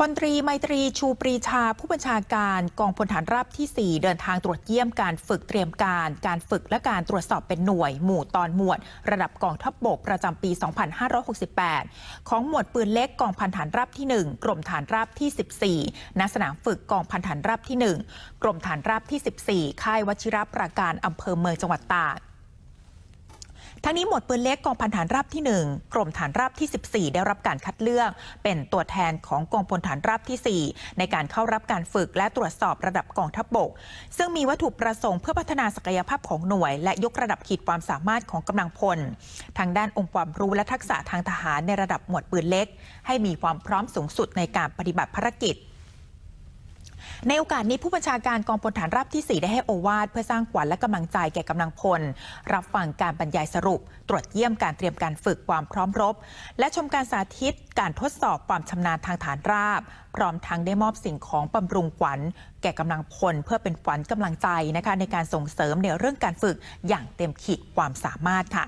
พลตรีไมตรีชูปรีชาผู้บัญชาการกองพลฐานราบที่ 4 เดินทางตรวจเยี่ยมการฝึกเตรียมการ การฝึกและการตรวจสอบเป็นหน่วย หมู่ตอนหมวด ระดับกองทัพบบกประจำปี 2568 ของหมวดปืนเล็กกองพันฐานราบที่ 1 กรมฐานราบที่ 14ณสนามฝึกกองพันฐานราบที่ 1 กรมฐานราบที่ 14 ค่ายวชิรปราการอำเภอเมืองจังหวัดตาก ทั้งนี้หมวดปืนเล็กกองพันฐานราบที่ 1 กรมฐานราบที่ 14 ได้รับการคัดเลือก เป็นตัวแทนของกองพลฐานราบที่ 4 ในการเข้ารับการฝึกและตรวจสอบระดับกองทัพบบก ซึ่งมีวัตถุประสงค์เพื่อพัฒนาศักยภาพของหน่วย และยกระดับขีดความสามารถของกำลังพล ทางด้านองค์ความรู้และทักษะทางทหารในระดับหมวดปืนเล็ก ให้มีความพร้อมสูงสุดในการปฏิบัติภารกิจ ในโอกาสนี้ผู้บัญชาการกองพลฐานราบที่ 4 ได้ให้โอวาทเพื่อสร้างขวัญและกำลังใจแก่กำลังพล รับฟังการบรรยายสรุป ตรวจเยี่ยมการเตรียมการฝึกความพร้อมรบ และชมการสาธิตการทดสอบความชำนาญทางฐานราบ พร้อมทั้งได้มอบสิ่งของบำรุงขวัญ แก่กำลังพล เพื่อเป็นขวัญกำลังใจนะคะในการส่งเสริมในเรื่องการฝึกอย่างเต็มขีดความสามารถค่ะ